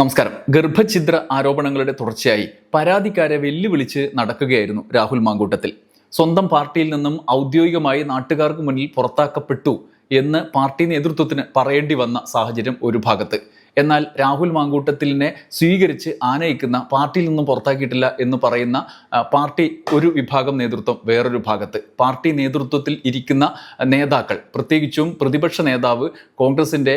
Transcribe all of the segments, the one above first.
നമസ്കാരം. ഗർഭഛിദ്ര ആരോപണങ്ങളുടെ തുടർച്ചയായി പരാതിക്കാരെ വെല്ലുവിളിച്ച് നടക്കുകയായിരുന്നു രാഹുൽ മാങ്കൂട്ടത്തിൽ. സ്വന്തം പാർട്ടിയിൽ നിന്നും ഔദ്യോഗികമായി നാട്ടുകാർക്ക് മുന്നിൽ പുറത്താക്കപ്പെട്ടു എന്ന് പാർട്ടി നേതൃത്വത്തിന് പറയേണ്ടി വന്ന സാഹചര്യം ഒരു ഭാഗത്ത്. എന്നാൽ രാഹുൽ മാങ്കൂട്ടത്തിലിനെ സ്വീകരിച്ച് ആനയിക്കുന്ന പാർട്ടിയിൽ നിന്നും പുറത്താക്കിയിട്ടില്ല എന്ന് പറയുന്ന പാർട്ടി ഒരു വിഭാഗം നേതൃത്വം വേറൊരു ഭാഗത്ത്. പാർട്ടി നേതൃത്വത്തിൽ ഇരിക്കുന്ന നേതാക്കൾ പ്രത്യേകിച്ചും പ്രതിപക്ഷ നേതാവ് കോൺഗ്രസിന്റെ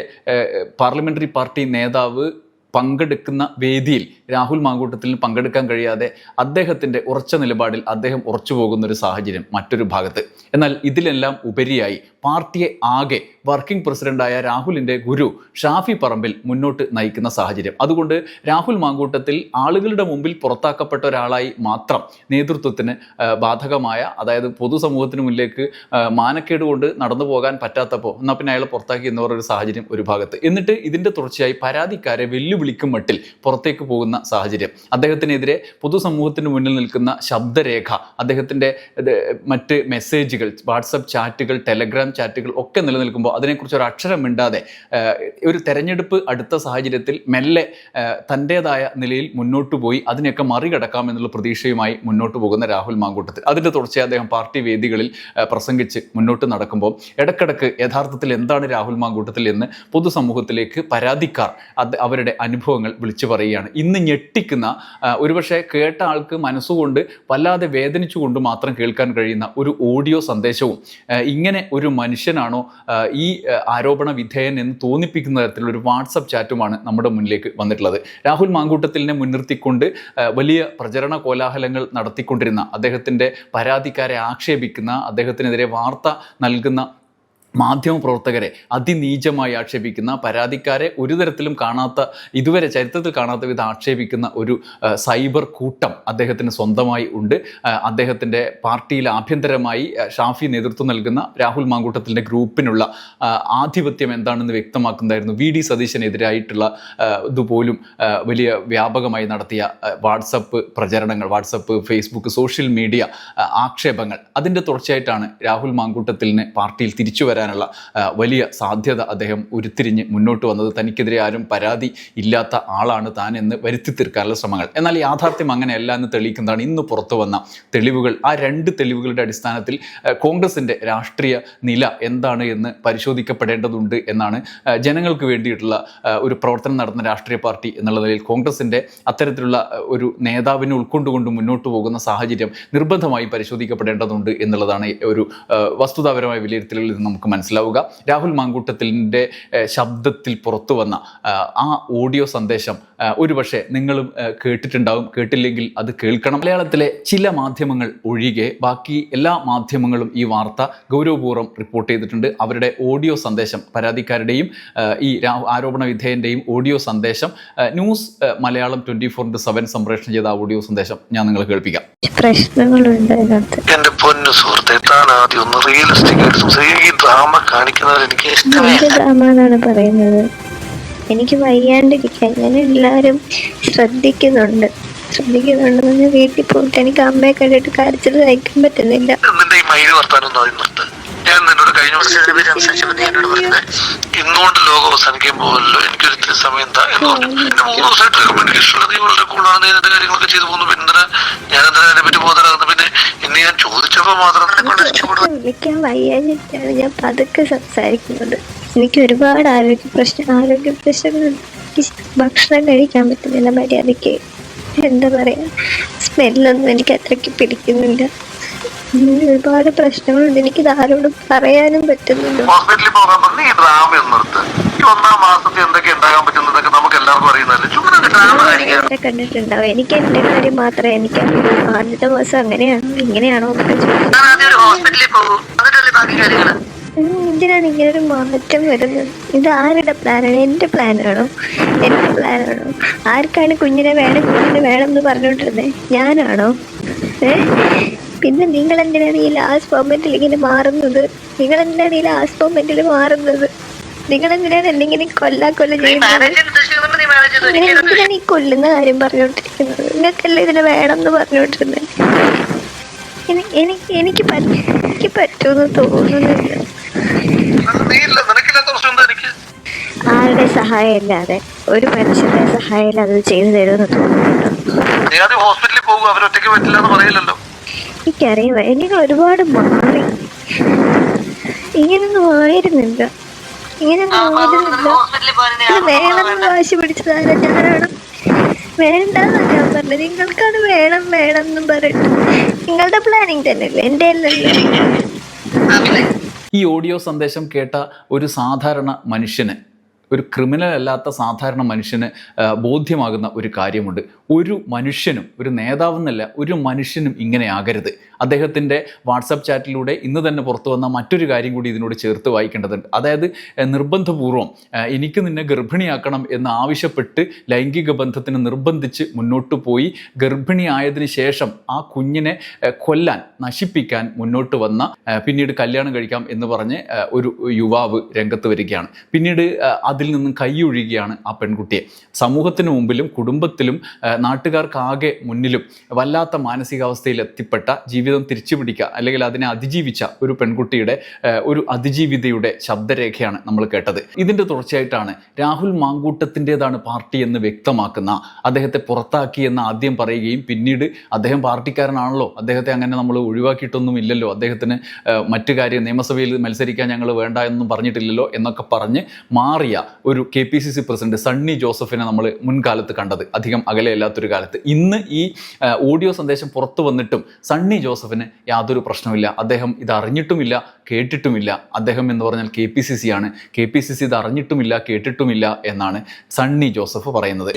പാർലമെന്ററി പാർട്ടി നേതാവ് പങ്കെടുക്കുന്ന വേദിയിൽ രാഹുൽ മാങ്കൂട്ടത്തിൽ പങ്കെടുക്കാൻ കഴിയാതെ അദ്ദേഹത്തിന്റെ ഉറച്ച നിലപാടിൽ അദ്ദേഹം ഉറച്ചു പോകുന്ന ഒരു സാഹചര്യം മറ്റൊരു ഭാഗത്ത്. എന്നാൽ ഇതിലെല്ലാം ഉപരിയായി പാർട്ടിയെ ആകെ വർക്കിംഗ് പ്രസിഡന്റായ രാഹുലിന്റെ ഗുരു ഷാഫി പറമ്പിൽ മുന്നോട്ട് നയിക്കുന്ന സാഹചര്യം. അതുകൊണ്ട് രാഹുൽ മാങ്കൂട്ടത്തിൽ ആളുകളുടെ മുമ്പിൽ പുറത്താക്കപ്പെട്ട ഒരാളായി മാത്രം നേതൃത്വത്തിന് ബാധകമായ അതായത് പൊതുസമൂഹത്തിന് മുന്നിലേക്ക് മാനക്കേട് കൊണ്ട് നടന്നു പോകാൻ പറ്റാത്തപ്പോൾ എന്നാൽ പിന്നെ അയാളെ പുറത്താക്കി എന്ന് പറഞ്ഞൊരു ഒരു സാഹചര്യം ഒരു ഭാഗത്ത്. എന്നിട്ട് ഇതിന്റെ തുടർച്ചയായി പരാതിക്കാരെ വെല്ലുവിളിക്കും മട്ടിൽ പുറത്തേക്ക് പോകുന്ന സാഹചര്യം. അദ്ദേഹത്തിനെതിരെ പൊതുസമൂഹത്തിന് മുന്നിൽ നിൽക്കുന്ന ശബ്ദരേഖ അദ്ദേഹത്തിന്റെ മറ്റ് മെസ്സേജുകൾ വാട്സപ്പ് ചാറ്റുകൾ ടെലഗ്രാം ചാറ്റുകൾ ഒക്കെ നിലനിൽക്കുമ്പോൾ അതിനെക്കുറിച്ച് ഒരു അക്ഷരം മിണ്ടാതെ ഒരു തെരഞ്ഞെടുപ്പ് അടുത്ത സാഹചര്യത്തിൽ മെല്ലെ തന്റേതായ നിലയിൽ മുന്നോട്ട് പോയി അതിനെയൊക്കെ മറികടക്കാമെന്നുള്ള പ്രതീക്ഷയുമായി മുന്നോട്ട് പോകുന്ന രാഹുൽ മാങ്കൂട്ടത്തിൽ. അതിന്റെ തുടർച്ചയായി അദ്ദേഹം പാർട്ടി വേദികളിൽ പ്രസംഗിച്ച് മുന്നോട്ട് നടക്കുമ്പോൾ ഇടക്കിടക്ക് യഥാർത്ഥത്തിൽ എന്താണ് രാഹുൽ മാങ്കൂട്ടത്തിൽ എന്ന് പൊതുസമൂഹത്തിലേക്ക് പരാതിക്കാർ അവരുടെ അനുഭവങ്ങൾ വിളിച്ചു പറയുകയാണ്. ഇന്ന് ഞെട്ടിക്കുന്ന ഒരുപക്ഷെ കേട്ട ആൾക്ക് മനസ്സുകൊണ്ട് വല്ലാതെ വേദനിച്ചുകൊണ്ട് മാത്രം കേൾക്കാൻ കഴിയുന്ന ഒരു ഓഡിയോ സന്ദേശവും ഇങ്ങനെ ഒരു മനുഷ്യനാണോ ഈ ആരോപണ വിധേയൻ എന്ന് തോന്നിപ്പിക്കുന്ന തരത്തിലുള്ള ഒരു വാട്സപ്പ് ചാറ്റുമാണ് നമ്മുടെ മുന്നിലേക്ക് വന്നിട്ടുള്ളത്. രാഹുൽ മാങ്കൂട്ടത്തിലിനെ മുൻനിർത്തിക്കൊണ്ട് വലിയ പ്രചരണ കോലാഹലങ്ങൾ നടത്തിക്കൊണ്ടിരുന്ന അദ്ദേഹത്തിന്റെ പരാതിക്കാരെ ആക്ഷേപിക്കുന്ന അദ്ദേഹത്തിനെതിരെ വാർത്ത നൽകുന്ന മാധ്യമപ്രവർത്തകരെ അതിനീചമായി ആക്ഷേപിക്കുന്ന പരാതിക്കാരെ ഒരു തരത്തിലും കാണാത്ത ഇതുവരെ ചരിത്രത്തിൽ കാണാത്ത വിധം ആക്ഷേപിക്കുന്ന ഒരു സൈബർ കൂട്ടം അദ്ദേഹത്തിന് സ്വന്തമായി ഉണ്ട്. അദ്ദേഹത്തിന്റെ പാർട്ടിയിൽ ആഭ്യന്തരമായി ഷാഫി നേതൃത്വം നൽകുന്ന രാഹുൽ മാങ്കൂട്ടത്തിന്റെ ഗ്രൂപ്പിനുള്ള ആധിപത്യം എന്താണെന്ന് വ്യക്തമാക്കുന്നതായിരുന്നു. വി ഡി സതീശനെതിരായിട്ടുള്ള ഇതുപോലും വലിയ വ്യാപകമായി നടത്തിയ വാട്സപ്പ് പ്രചരണങ്ങൾ വാട്സപ്പ് ഫേസ്ബുക്ക് സോഷ്യൽ മീഡിയ ആക്ഷേപങ്ങൾ. അതിന്റെ തുടർച്ചയായിട്ടാണ് രാഹുൽ മാങ്കൂട്ടത്തിലിന് പാർട്ടിയിൽ തിരിച്ചു വരാനുള്ള വലിയ സാധ്യത അദ്ദേഹം ഉരുത്തിരിഞ്ഞ് മുന്നോട്ട് വന്നത്. തനിക്കെതിരെ ആരും പരാതി ഇല്ലാത്ത ആളാണ് താൻ എന്ന് വരുത്തി തീർക്കാനുള്ള ശ്രമങ്ങൾ. എന്നാൽ യാഥാർത്ഥ്യം അങ്ങനെയല്ല എന്ന് തെളിയിക്കുന്നതാണ് ഇന്ന് പുറത്തു വന്ന തെളിവുകൾ. ആ രണ്ട് തെളിവുകളുടെ അടിസ്ഥാനത്തിൽ കോൺഗ്രസിന്റെ രാഷ്ട്രീയ നില എന്താണ് എന്ന് പരിശോധിക്കപ്പെടേണ്ടതുണ്ട് എന്നാണ് ജനങ്ങൾക്ക് വേണ്ടിയിട്ടുള്ള ഒരു പ്രവർത്തനം നടന്ന രാഷ്ട്രീയ പാർട്ടി എന്നുള്ള നിലയിൽ കോൺഗ്രസിന്റെ അത്തരത്തിലുള്ള ഒരു നേതാവിനെ ഉൾക്കൊണ്ടുകൊണ്ട് മുന്നോട്ട് പോകുന്ന സാഹചര്യം നിർബന്ധമായി പരിശോധിക്കപ്പെടേണ്ടതുണ്ട് എന്നുള്ളതാണ് ഒരു വസ്തുതാപരമായ വിലയിരുത്തലുകളിൽ നിന്ന് നമുക്ക് മനസ്സിലാവുക. രാഹുൽ മാങ്കൂട്ടത്തിന്റെ ശബ്ദത്തിൽ പുറത്തു വന്ന ആ, ഓഡിയോ സന്ദേശം ഒരുപക്ഷെ നിങ്ങളും കേട്ടിട്ടുണ്ടാവും. കേട്ടില്ലെങ്കിൽ അത് കേൾക്കണം. മലയാളത്തിലെ ചില മാധ്യമങ്ങൾ ഒഴികെ ബാക്കി എല്ലാ മാധ്യമങ്ങളും ഈ വാർത്ത ഗൗരവപൂർവം റിപ്പോർട്ട് ചെയ്തിട്ടുണ്ട്. അവരുടെ ഓഡിയോ സന്ദേശം പരാതിക്കാരുടെയും ഈ ആരോപണ വിധേയന്റെയും ഓഡിയോ സന്ദേശം News Malayalam twenty four into seven സംപ്രേഷണം ചെയ്ത ആ ഓഡിയോ സന്ദേശം ഞാൻ നിങ്ങൾ കേൾപ്പിക്കാം. പ്രശ്നങ്ങളുണ്ട് എന്റെ പൊന്നു സുഹൃത്തെ താൻ ആദ്യം ഒന്ന് റിയലിസ്റ്റിക് ആയിട്ട് സംസാരിക്കുക ഈ ഡ്രാമ കാണിക്കുന്നവർ എനിക്ക് ഇഷ്ടമേ. എന്ത് ഡ്രാമ എന്നാണ് പറയുന്നത്. എനിക്ക് വയ്യാണ്ടിരിക്കാൻ ഞാൻ എല്ലാവരും ശ്രദ്ധിക്കുന്നുണ്ട്. ശ്രദ്ധിക്കുന്നുണ്ടെന്ന് ഞാൻ വീട്ടിൽ പോയിട്ട് എനിക്ക് അമ്മയെ കണ്ടിട്ട് കരച്ചിൽ സഹിക്കാൻ പറ്റുന്നില്ല. ഞാൻ നിന്നോട് കഴിഞ്ഞ വർഷം സംസാരിച്ചപ്പോൾ നീ എന്നോട് പറഞ്ഞത് ഇന്നുകൊണ്ട് ലോകം അവസാനിക്കാൻ പോകുമല്ലോ എനിക്കൊരു സമയം എന്താ? എന്ന് പറഞ്ഞു എന്റെ മൂന്ന് ദിവസമായിട്ട് കമ്മ്യൂണിക്കേഷൻ നീ വളരെ കൂളാണ് നീ എന്റെ കാര്യങ്ങളൊക്കെ ചെയ്തു പോകുന്നു പിന്നെ എന്തിനാ? ഞാൻ എന്തിനാ അതിനെ പറ്റി ബോധരാകുന്നു പിന്നെ ഇന്ന് ഞാൻ ചോദിച്ചപ്പോ മാത്രം വിളിക്കാൻ വയ്യാഞ്ഞിട്ടാണ് ഞാൻ പതുക്കെ സംസാരിക്കുന്നത് എനിക്ക് ഒരുപാട് ആരോഗ്യ പ്രശ്നം ആരോഗ്യ പ്രശ്നങ്ങളുണ്ട് എനിക്ക് ഭക്ഷണം കഴിക്കാൻ പറ്റുന്നില്ല മര്യാദയ്ക്ക്. എന്താ പറയാ? സ്മെല്ലൊന്നും എനിക്ക് അത്രയ്ക്ക് പിടിക്കുന്നില്ല. അങ്ങനെ ഒരുപാട് പ്രശ്നങ്ങളുണ്ട്. എനിക്ക് ആരോടും പറയാനും പറ്റുന്നില്ല. ഹോസ്പിറ്റലിൽ പോകാൻ പറഞ്ഞ് ഈ ഡ്രാമ ഒന്ന് നിർത്ത്. ഈ ഒന്നാം മാസത്തിൽ എന്തൊക്കെ ഉണ്ടാകാൻ പറ്റുന്നതൊക്കെ നമുക്ക് എല്ലാവർക്കും അറിയുന്നതല്ലേ? ചുമ്മാ ഡ്രാമ കാണിക്കുക ആരെ കണ്ടിട്ടുണ്ടാവും. എനിക്ക് എന്റെ കാര്യം മാത്രമേ എനിക്ക് ആദ്യത്തെ മാസം അങ്ങനെയാണോ. ഇങ്ങനെയാണോ എന്നൊക്കെ ചോദിച്ചു ഞാൻ ആദ്യം ഒരു ഹോസ്പിറ്റലിൽ പോകും. എന്നിട്ടല്ലേ ബാക്കി കാര്യങ്ങൾ എന്തിനാണ് ഇങ്ങനെ ഒരു മാറ്റം വരുന്നത്? ഇത് ആരുടെ പ്ലാനാണ് എന്റെ പ്ലാനാണോ എന്റെ പ്ലാനാണോ ആർക്കാണ് കുഞ്ഞിനെ വേണം കുഞ്ഞിനെ വേണം എന്ന് പറഞ്ഞുകൊണ്ടിരുന്നത് ഞാനാണോ? ഏ? പിന്നെ നിങ്ങൾ എന്തിനാണ് ഈ ലാസ്റ്റ് മൊമെന്റിൽ ഇങ്ങനെ മാറുന്നത്? നിങ്ങൾ എന്തിനാണ് ഈ ലാസ്റ്റ് മൊമെന്റിൽ മാറുന്നത്? നിങ്ങൾ എന്തിനാണ് എന്നെ ഇങ്ങനെ കൊല്ലാ കൊല്ല ചെയ്യുന്നത് എന്തിനാണ് ഈ കൊല്ലുന്ന കാര്യം പറഞ്ഞുകൊണ്ടിരിക്കുന്നത് നിങ്ങൾക്കല്ലേ ഇതിനെ വേണം എന്ന് പറഞ്ഞുകൊണ്ടിരുന്നത് എനിക്ക് എനിക്ക് എനിക്ക് പറ്റുമെന്ന് തോന്നുന്നില്ല. ആരുടെ സഹായം ഇല്ലാതെ ഒരു മനുഷ്യന്റെ സഹായം ഇല്ലാതെ അത് ചെയ്തു തരുമെന്ന് തോന്നുന്നുണ്ടോ? ഹോസ്പിറ്റലിൽ പോകും. അവരൊറ്റയ്ക്ക് പറ്റില്ല എന്ന് പറയില്ലല്ലോ. എനിക്കറിയാം എനിക്ക് ഒരുപാട് മാറി. ഇങ്ങനൊന്നും ആയിരുന്നില്ല. ഇങ്ങനൊന്നും ആയിരുന്നില്ല. വേണമെന്ന് വാശി പിടിച്ചതാരാ? ഞാനാണ്. വേണ്ടെന്നാ ഞാൻ പറഞ്ഞത്. നിങ്ങൾക്കത് വേണം വേണം എന്നും പറഞ്ഞിട്ട്. നിങ്ങളുടെ പ്ലാനിങ് തന്നെയല്ലേ? എന്റെ അല്ലല്ലോ ഈ ഓഡിയോ സന്ദേശം കേട്ട ഒരു സാധാരണ മനുഷ്യന് ഒരു ക്രിമിനൽ അല്ലാത്ത സാധാരണ മനുഷ്യന് ബോധ്യമാകുന്ന ഒരു കാര്യമുണ്ട്. ഒരു മനുഷ്യനും ഒരു നേതാവെന്നല്ല ഒരു മനുഷ്യനും ഇങ്ങനെ ആകരുത്. അദ്ദേഹത്തിന്റെ വാട്സപ്പ് ചാറ്റിലൂടെ ഇന്ന് തന്നെ പുറത്തു വന്ന മറ്റൊരു കാര്യം കൂടി ഇതിനോട് ചേർത്ത് വായിക്കേണ്ടതുണ്ട്. അതായത് നിർബന്ധപൂർവം എനിക്ക് നിന്നെ ഗർഭിണിയാക്കണം എന്ന് ആവശ്യപ്പെട്ട് ലൈംഗിക ബന്ധത്തിന് നിർബന്ധിച്ച് മുന്നോട്ട് പോയി ഗർഭിണിയായതിനു ശേഷം ആ കുഞ്ഞിനെ കൊല്ലാൻ നശിപ്പിക്കാൻ മുന്നോട്ട് വന്ന പിന്നീട് കല്യാണം കഴിക്കാം എന്ന് പറഞ്ഞ് ഒരു യുവാവ് രംഗത്ത് വരികയാണ്. പിന്നീട് അതിൽ നിന്നും കൈയൊഴുകിയാണ് ആ പെൺകുട്ടിയെ. സമൂഹത്തിന് മുമ്പിലും കുടുംബത്തിലും നാട്ടുകാർക്കാകെ മുന്നിലും വല്ലാത്ത മാനസികാവസ്ഥയിൽ എത്തിപ്പെട്ട ജീവിതം തിരിച്ചു പിടിക്കുക അല്ലെങ്കിൽ അതിനെ അതിജീവിച്ച ഒരു പെൺകുട്ടിയുടെ ഒരു അതിജീവിതയുടെ ശബ്ദരേഖയാണ് നമ്മൾ കേട്ടത്. ഇതിന്റെ തുടർച്ചയായിട്ടാണ് രാഹുൽ മാങ്കൂട്ടത്തിന്റെതാണ് പാർട്ടി എന്ന് വ്യക്തമാക്കുന്ന അദ്ദേഹത്തെ പുറത്താക്കി എന്ന് ആദ്യം പറയുകയും പിന്നീട് അദ്ദേഹം പാർട്ടിക്കാരനാണല്ലോ അദ്ദേഹത്തെ അങ്ങനെ നമ്മൾ ഒഴിവാക്കിയിട്ടൊന്നും ഇല്ലല്ലോ അദ്ദേഹത്തിന് മറ്റു കാര്യം നിയമസഭയിൽ മത്സരിക്കാൻ ഞങ്ങൾ വേണ്ട എന്നും പറഞ്ഞിട്ടില്ലല്ലോ എന്നൊക്കെ പറഞ്ഞ് മാറിയ ഒരു K P C C president Sunny ജോസഫിനെ നമ്മൾ മുൻകാലത്ത് കണ്ടത്. അധികം അകലെയല്ലാത്തൊരു കാലത്ത്. ഇന്ന് ഈ ഓഡിയോ സന്ദേശം പുറത്തു വന്നിട്ടും സണ്ണി ജോസഫിന് യാതൊരു പ്രശ്നമില്ല അദ്ദേഹം ഇത് അറിഞ്ഞിട്ടുമില്ല കേട്ടിട്ടുമില്ല. അദ്ദേഹം എന്ന് പറഞ്ഞാൽ കെ പി സി സി ആണ്. കെ പി സി സി ഇത് അറിഞ്ഞിട്ടുമില്ല കേട്ടിട്ടുമില്ല എന്നാണ് സണ്ണി ജോസഫ് പറയുന്നത്.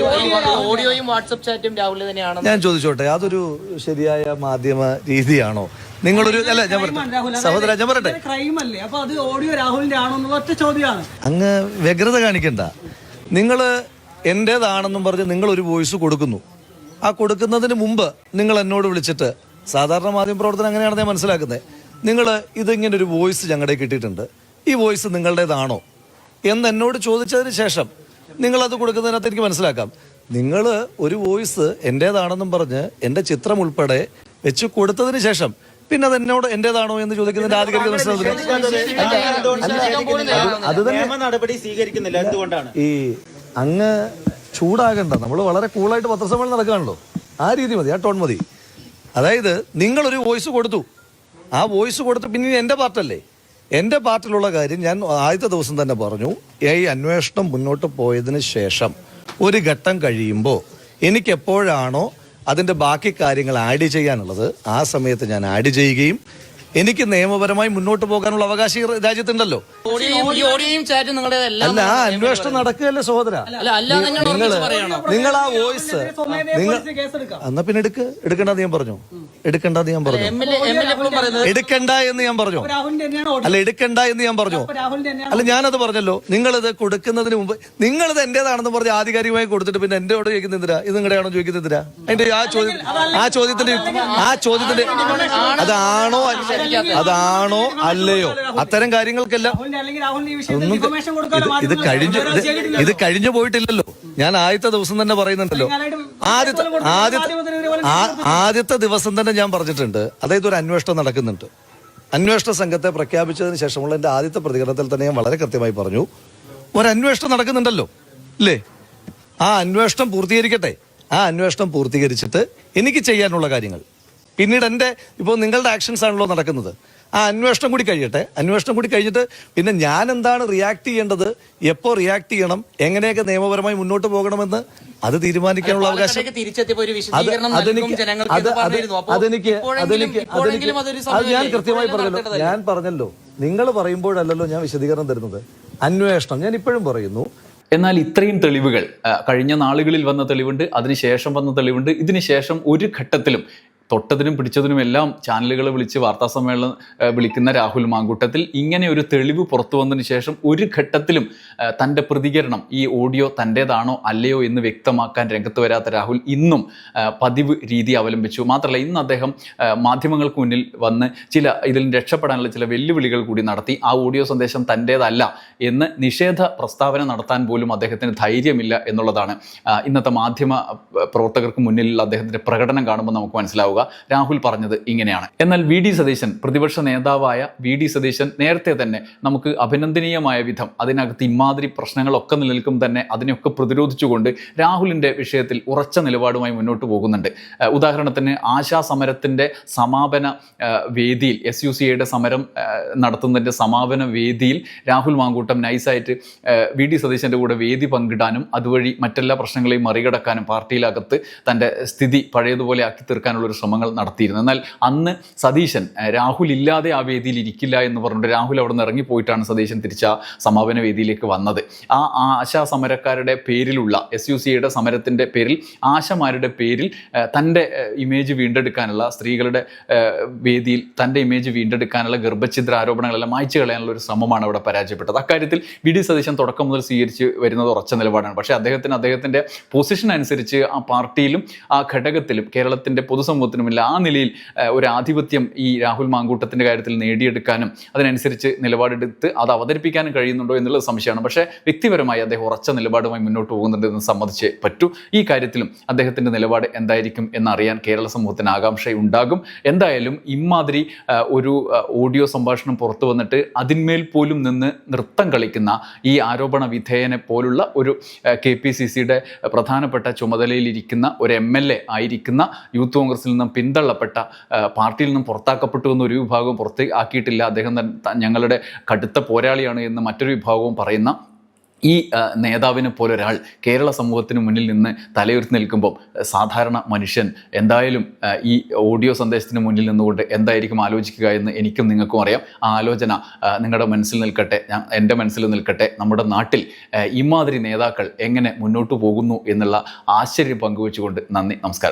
ഓഡിയോയും വാട്സപ്പ് ചാറ്റും രാഹുൽ തന്നെയാണ്? ഞാൻ ചോദിച്ചോട്ടെ അതൊരു ശരിയായ മാധ്യമ രീതിയാണോ? നിങ്ങളൊരു അല്ല ഞാൻ പറഞ്ഞു സഹോദര ഞാൻ പറയട്ടെ. ക്രൈം അല്ലേ അപ്പൊ അത് ഓഡിയോ രാഹുലിന്റെ ആണോ എന്നുള്ള ഒറ്റ ചോദ്യമാണ്. അങ്ങ് വ്യഗ്രത കാണിക്കണ്ട. നിങ്ങൾ എന്റേതാണെന്നും പറഞ്ഞ് നിങ്ങൾ ഒരു വോയിസ് കൊടുക്കുന്നു. ആ കൊടുക്കുന്നതിന് മുമ്പ് നിങ്ങൾ എന്നോട് വിളിച്ചിട്ട് സാധാരണ മാധ്യമ പ്രവർത്തനം അങ്ങനെയാണെന്ന് ഞാൻ മനസ്സിലാക്കുന്നത് നിങ്ങൾ ഇതിങ്ങനെ ഒരു വോയിസ് ഞങ്ങളുടെ കിട്ടിയിട്ടുണ്ട്. ഈ വോയിസ് നിങ്ങളുടേതാണോ? എന്ന് എന്നോട് ചോദിച്ചതിന് ശേഷം നിങ്ങളത് കൊടുക്കുന്നതിനകത്ത് എനിക്ക് മനസ്സിലാക്കാം. നിങ്ങൾ ഒരു വോയിസ് എന്റേതാണെന്നും പറഞ്ഞ് എന്റെ ചിത്രം ഉൾപ്പെടെ വെച്ച് കൊടുത്തതിന് ശേഷം പിന്നെ അത് എന്നോട് എന്റേതാണോ എന്ന് ചോദിക്കുന്നതിന്റെ ആധികാരിക മനസ്സിലാകുന്നില്ല അത്. തന്നെ നടപടി സ്വീകരിക്കുന്നില്ല. എന്തുകൊണ്ടാണ്? ഈ അങ്ങ് ചൂടാകണ്ട. നമ്മൾ വളരെ കൂളായിട്ട് പത്രസമ്മേളനം നടക്കുകയാണല്ലോ. ആ രീതി മതി ആ ടോൺ മതി. അതായത് നിങ്ങളൊരു വോയിസ് കൊടുത്തു. ആ വോയിസ് കൊടുത്ത് പിന്നെ എന്റെ പാർട്ടല്ലേ? എന്റെ പാർട്ടിലുള്ള കാര്യം ഞാൻ ആദ്യത്തെ ദിവസം തന്നെ പറഞ്ഞു ഈ അന്വേഷണം മുന്നോട്ട് പോയതിന് ശേഷം ഒരു ഘട്ടം കഴിയുമ്പോൾ എനിക്കെപ്പോഴാണോ അതിന്റെ ബാക്കി കാര്യങ്ങൾ ആഡ് ചെയ്യാനുള്ളത്? ആ സമയത്ത് ഞാൻ ആഡ് ചെയ്യുകയും എനിക്ക് നിയമപരമായി മുന്നോട്ട് പോകാനുള്ള അവകാശം ഈ രാജ്യത്തുണ്ടല്ലോ. അല്ല ആ അന്വേഷണം നടക്കുകയല്ലേ സഹോദര? ഉറപ്പിച്ച് നിങ്ങൾ ആ വോയിസ്. നിങ്ങൾ എന്നാ പിന്നെ എടുക്ക്. എടുക്കണ്ടെന്ന് ഞാൻ പറഞ്ഞു. എടുക്കണ്ടെന്ന് ഞാൻ പറഞ്ഞു. എടുക്കണ്ട എന്ന് ഞാൻ പറഞ്ഞു. അല്ല എടുക്കണ്ട എന്ന് ഞാൻ പറഞ്ഞു. അല്ല ഞാനത് പറഞ്ഞല്ലോ. നിങ്ങളിത് കൊടുക്കുന്നതിന് മുമ്പ് നിങ്ങളിത് എന്റേതാണെന്ന് പറഞ്ഞ് ആധികാരികമായി കൊടുത്തിട്ട് പിന്നെ എന്റെയോട് ചോദിക്കുന്നതിരാ ഇത് നിങ്ങളുടെയാണോ ചോദിക്കുന്നതിരാ അതിന്റെ ആ ചോദ്യം ആ ചോദ്യത്തിന്റെ ആ ചോദ്യത്തിന്റെ അതാണോ അല്ല- അതാണോ അല്ലയോ? അത്തരം കാര്യങ്ങൾക്കെല്ലാം ഇത് കഴിഞ്ഞു ഇത് കഴിഞ്ഞു പോയിട്ടില്ലല്ലോ. ഞാൻ ആദ്യത്തെ ദിവസം തന്നെ പറയുന്നുണ്ടല്ലോ. ആദ്യത്തെ ആദ്യത്തെ ആദ്യത്തെ ദിവസം തന്നെ ഞാൻ പറഞ്ഞിട്ടുണ്ട്. അതായത് ഒരു അന്വേഷണം നടക്കുന്നുണ്ട്. അന്വേഷണ സംഘത്തെ പ്രഖ്യാപിച്ചതിന് ശേഷമുള്ള എന്റെ ആദ്യത്തെ പ്രതികരണത്തിൽ തന്നെ ഞാൻ വളരെ കൃത്യമായി പറഞ്ഞു. ഒരു അന്വേഷണം നടക്കുന്നുണ്ടല്ലോ. ഇല്ലേ? ആ അന്വേഷണം പൂർത്തീകരിക്കട്ടെ. ആ അന്വേഷണം പൂർത്തീകരിച്ചിട്ട് എനിക്ക് ചെയ്യാനുള്ള കാര്യങ്ങൾ. പിന്നീട് എന്റെ ഇപ്പോൾ നിങ്ങളുടെ ആക്ഷൻസ് ആണല്ലോ നടക്കുന്നത്. ആ അന്വേഷണം കൂടി കഴിയട്ടെ. അന്വേഷണം കൂടി കഴിഞ്ഞിട്ട് പിന്നെ ഞാൻ എന്താണ് റിയാക്ട് ചെയ്യേണ്ടത്? എപ്പോൾ റിയാക്ട് ചെയ്യണം? എങ്ങനെയൊക്കെ നിയമപരമായി മുന്നോട്ട് പോകണമെന്ന് അത് തീരുമാനിക്കാനുള്ള അവകാശം അതെനിക്ക് ജനങ്ങൾക്ക് അത് പറഞ്ഞിരുന്നു. അപ്പോ അതെനിക്ക് അതെനിക്ക് അത് ഞാൻ കൃത്യമായി പറഞ്ഞല്ലോ. ഞാൻ പറഞ്ഞല്ലോ. നിങ്ങൾ പറയുമ്പോഴല്ലല്ലോ ഞാൻ വിശദീകരണം തരുന്നത്. അന്വേഷണം. ഞാൻ ഇപ്പോഴും പറയുന്നു. എന്നാൽ ഇത്രയും തെളിവുകൾ കഴിഞ്ഞ നാളുകളിൽ വന്ന തെളിവുണ്ട് അതിനുശേഷം വന്ന തെളിവുണ്ട് ഇതിനുശേഷം ഒരു ഘട്ടത്തിലും തൊട്ടതിനും പിടിച്ചതിനും എല്ലാം ചാനലുകൾ വിളിച്ച് വാർത്താ സമ്മേളനം വിളിക്കുന്ന രാഹുൽ മാങ്കൂട്ടത്തിൽ ഇങ്ങനെ ഒരു തെളിവ് പുറത്തു വന്നതിന് ശേഷം ഒരു ഘട്ടത്തിലും തന്റെ പ്രതികരണം ഈ ഓഡിയോ തന്റേതാണോ അല്ലയോ എന്ന് വ്യക്തമാക്കാൻ രംഗത്ത് വരാത്ത രാഹുൽ ഇന്നും പതിവ് രീതി അവലംബിച്ചു. മാത്രമല്ല ഇന്ന് അദ്ദേഹം മാധ്യമങ്ങൾക്ക് മുന്നിൽ വന്ന് ചില ഇതിൽ രക്ഷപ്പെടാനുള്ള ചില വെല്ലുവിളികൾ കൂടി നടത്തി. ആ ഓഡിയോ സന്ദേശം തന്റേതല്ല എന്ന് നിഷേധ പ്രസ്താവന നടത്താൻ പോലും അദ്ദേഹത്തിന് ധൈര്യമില്ല എന്നുള്ളതാണ്. ഇന്നത്തെ മാധ്യമ പ്രവർത്തകർക്ക് മുന്നിലുള്ള അദ്ദേഹത്തിന്റെ പ്രകടനം കാണുമ്പോൾ നമുക്ക് മനസ്സിലാവുക. രാഹുൽ പറഞ്ഞത് ഇങ്ങനെയാണ്. എന്നാൽ വി ഡി സതീശൻ പ്രതിപക്ഷ നേതാവായ വി ഡി സതീശൻ നേരത്തെ തന്നെ നമുക്ക് അഭിനന്ദനീയമായ വിധം അതിനകത്ത് ഇമാതിരി പ്രശ്നങ്ങളൊക്കെ നിലനിൽക്കും തന്നെ അതിനെയൊക്കെ പ്രതിരോധിച്ചുകൊണ്ട് രാഹുലിന്റെ വിഷയത്തിൽ ഉറച്ച നിലപാടുമായി മുന്നോട്ട് പോകുന്നുണ്ട്. ഉദാഹരണത്തിന് ആശാ സമരത്തിന്റെ സമാപന വേദിയിൽ എസ് യു സി ഐയുടെ സമരം നടത്തുന്നതിന്റെ സമാപന വേദിയിൽ രാഹുൽ മാങ്കൂട്ടം നൈസായിട്ട് വി ഡി സതീശന്റെ കൂടെ വേദി പങ്കിടാനും അതുവഴി മറ്റെല്ലാ പ്രശ്നങ്ങളെയും മറികടക്കാനും പാർട്ടിയിലകത്ത് തന്റെ സ്ഥിതി പഴയതുപോലെ ആക്കി തീർക്കാനുള്ള ഒരു ശ്രമങ്ങൾ നടത്തിയിരുന്നു. എന്നാൽ അന്ന് സതീശൻ രാഹുൽ ഇല്ലാതെ ആ വേദിയിൽ ഇരിക്കില്ല എന്ന് പറഞ്ഞിട്ട് രാഹുൽ അവിടെ നിന്ന് ഇറങ്ങിപ്പോയിട്ടാണ് സതീശൻ തിരിച്ച സമാപന വേദിയിലേക്ക് വന്നത്. ആ ആശാ സമരക്കാരുടെ പേരിലുള്ള എസ് യു സിയുടെ സമരത്തിന്റെ പേരിൽ ആശമാരുടെ പേരിൽ തന്റെ ഇമേജ് വീണ്ടെടുക്കാനുള്ള സ്ത്രീകളുടെ വേദിയിൽ തന്റെ ഇമേജ് വീണ്ടെടുക്കാനുള്ള ഗർഭഛിദ്ര ആരോപണങ്ങളെല്ലാം മായ്ച്ചു കളയാനുള്ള ഒരു ശ്രമമാണ് അവിടെ പരാജയപ്പെട്ടത്. അക്കാര്യത്തിൽ വി ഡി സതീശൻ തുടക്കം മുതൽ സ്വീകരിച്ച് വരുന്നത് ഉറച്ച നിലപാടാണ്. പക്ഷേ അദ്ദേഹത്തിന് അദ്ദേഹത്തിന്റെ പൊസിഷൻ അനുസരിച്ച് ആ പാർട്ടിയിലും ആ ഘടകത്തിലും കേരളത്തിന്റെ പൊതുസമൂഹത്തിനുമില്ല ആ നിലയിൽ ഒരു ആധിപത്യം ഈ രാഹുൽ മാങ്കൂട്ടത്തിന്റെ കാര്യത്തിൽ നേടിയെടുക്കാനും അതിനനുസരിച്ച് നിലപാടെടുത്ത് അത് അവതരിപ്പിക്കാനും കഴിയുന്നുണ്ടോ എന്നുള്ളത് സംശയമാണ്. പക്ഷേ വ്യക്തിപരമായി അദ്ദേഹം ഉറച്ച നിലപാടുമായി മുന്നോട്ട് പോകുന്നുണ്ട് എന്ന് സമ്മതിച്ചേ പറ്റൂ. ഈ കാര്യത്തിലും അദ്ദേഹത്തിന്റെ നിലപാട് എന്തായിരിക്കും എന്നറിയാൻ കേരള സമൂഹത്തിന് ആകാംക്ഷ ഉണ്ടാകും എന്തായാലും ഇമാതിരി ഒരു ഓഡിയോ സംഭാഷണം പുറത്തു വന്നിട്ട് അതിന്മേൽ പോലും നിന്ന് നൃത്തം കളിക്കുന്ന ഈ ആരോപണ വിധേയനെ പോലുള്ള ഒരു കെ പി സി സിയുടെ പ്രധാനപ്പെട്ട ചുമതലയിലിരിക്കുന്ന ഒരു എം എൽ എ ആയിരിക്കുന്ന യൂത്ത് കോൺഗ്രസിൽ നിന്നും പിന്തള്ളപ്പെട്ട പാർട്ടിയിൽ നിന്നും പുറത്താക്കപ്പെട്ടു എന്നൊരു വിഭാഗവും പുറത്തേ ആക്കിയിട്ടില്ല അദ്ദേഹം ഞങ്ങളുടെ കടുത്ത പോരാളിയാണ് എന്ന് മറ്റൊരു വിഭാഗവും പറയുന്ന ഈ നേതാവിനെ പോലെ ഒരാൾ കേരള സമൂഹത്തിന് മുന്നിൽ നിന്ന് തലയുർത്തി നിൽക്കുമ്പോൾ സാധാരണ മനുഷ്യൻ എന്തായാലും ഈ ഓഡിയോ സന്ദേശത്തിന് മുന്നിൽ നിന്നുകൊണ്ട് എന്തായിരിക്കും ആലോചിക്കുക എന്ന് എനിക്കും നിങ്ങൾക്കും അറിയാം. ആ ആലോചന നിങ്ങളുടെ മനസ്സിൽ നിൽക്കട്ടെ ഞാൻ എന്റെ മനസ്സിൽ നിൽക്കട്ടെ നമ്മുടെ നാട്ടിൽ ഇമാതിരി നേതാക്കൾ എങ്ങനെ മുന്നോട്ട് പോകുന്നു എന്നുള്ള ആശ്ചര്യം പങ്കുവെച്ചുകൊണ്ട് നന്ദി നമസ്കാരം.